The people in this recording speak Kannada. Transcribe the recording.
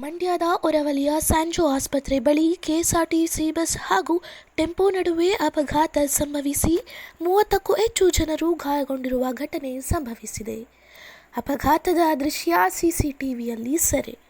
ಮಂಡ್ಯದ ಹೊರವಲಿಯ ಸ್ಯಾಂಜೋ ಆಸ್ಪತ್ರೆ ಬಳಿ ಕೆಎಸ್ಆರ್ಟಿಸಿ ಬಸ್ ಹಾಗೂ ಟೆಂಪೋ ನಡುವೆ ಅಪಘಾತ ಸಂಭವಿಸಿ ಮೂವತ್ತಕ್ಕೂ ಹೆಚ್ಚು ಜನರು ಗಾಯಗೊಂಡಿರುವ ಘಟನೆ ಸಂಭವಿಸಿದೆ. ಅಪಘಾತದ ದೃಶ್ಯ ಸಿಸಿಟಿವಿಯಲ್ಲಿ ಸೆರೆ.